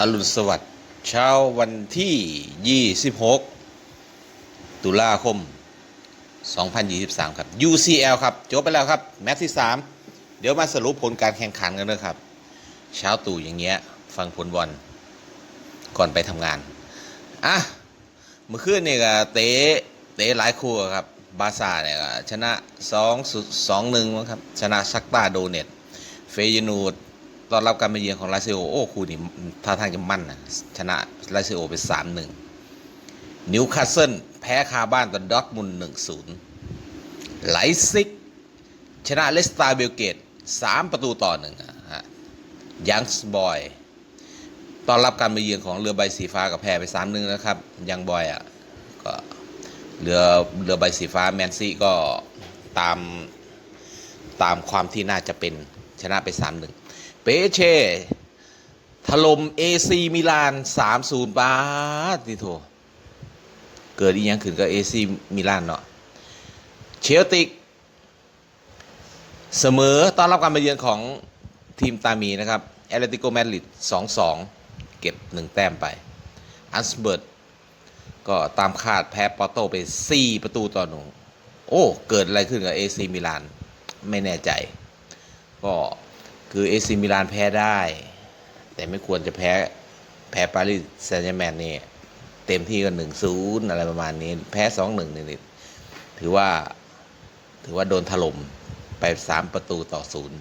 อรุณสวัสดิ์เช้าวันที่ 26 ตุลาคม 2023 ครับ UCL ครับ จบไปแล้วครับ แมตช์ที่ 3 เดี๋ยวมาสรุปผลการแข่งขันกันเลยครับ เช้าตู่อย่างเงี้ย ฟังผลบอลก่อนไปทำงาน อะ เมื่อคืนนี่ก็เตะเตะหลายคู่ครับ บาซ่าเนี่ยชนะ 2 2 1มั้งครับ ชนะซักตาโดเนต เฟยนูด ตอนรับการมาเยือนของลาซิโอโอ้คู่นี้ท่าทางจะมั่นนะชนะลาซิโอไป3 1นิวคาสเซิลแพ้คาบ้านต่อดอทมุนด์1 0ไลซิก ชนะเลสตาร์เบลเกต3ประตูต่อหนึ่งฮะยังส์บอยตอนรับการมาเยือนของเรือใบสีฟ้ากับแพ้ไป3 1นะครับ ยังบอยอะก็เรือเรือใบสีฟ้าแมนซี่ก็ตามตามความที่น่าจะเป็นชนะไป3-1 เปเช่ถล่มเอซีมิลาน3-0บาทนี่โถเกิดอีกยังขึ้นกับเอซีมิลานเนาะเชลติก เสมอต้อนรับการมาเยือนของทีมตามีนะครับแอตเลติโกแมดริด2-2เก็บ1แต้มไป อันสเบิร์ตก็ตามคาดแพ้ปอร์โตไป 4 ประตูต่อหนึ่งโอ้ เกิดอะไรขึ้นกับเอซีมิลาน ไม่แน่ใจ ก็ คือเอซีมิลานแพ้ได้ แต่ไม่ควรจะแพ้แพ้ปารีสแซงต์แมงนี่เต็มที่ก็หนึ่งศูนย์อะไรประมาณนี้ แพ้สองหนึ่งนี่ถือว่าถือว่าโดนถล่มไปสามประตูต่อศูนย์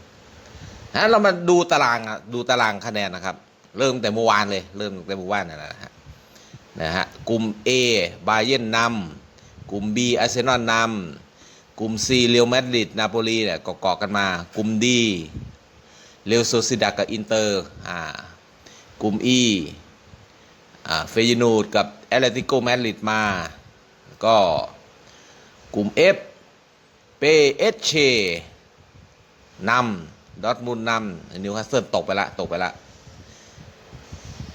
นะเรามาดูตารางอะดูตารางคะแนนนะครับ เริ่มแต่เมื่อวานเลย เริ่มแต่เมื่อวานนั่นแหละฮะนะฮะกลุ่ม A บาเยนนำกลุ่ม B อาร์เซนอลนำกลุ่ม C เรอัลมาดริดนาโปลีเนี่ยเกาะกันมา กลุ่ม D เรอัลโซซิดากับอินเตอร์อ่ากลุ่มอ่าเฟยนูดกับแอตเลติโกมาดริดมา ก็กลุ่ม F เปเอชเชนำดอทมุนนำนิวคาสเซิลตกไปละ ตกไปละ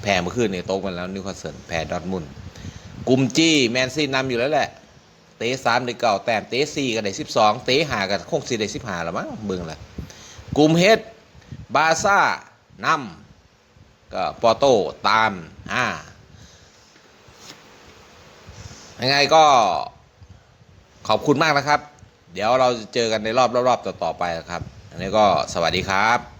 แพ้เมื่อคืนนี่โต๊ะกันแล้วนิวคาสเซิลแพ้ดอทมุนกลุ่มจีแมนซีนำอยู่แล้วแหละ เตะสามได้เก่าแต้มเตะสี่ก็ได้สิบสองเตะหากันคงสี่ได้สิบห้าแล้วมั้งเบิ่งละกลุ่มเฮด บาซ่านำก็ปอโต้ตามอ่ายังไงก็ขอบคุณมากนะครับ เดี๋ยวเราจะเจอกันในรอบรอบๆต่อๆไปนะครับ อันนี้ก็สวัสดีครับ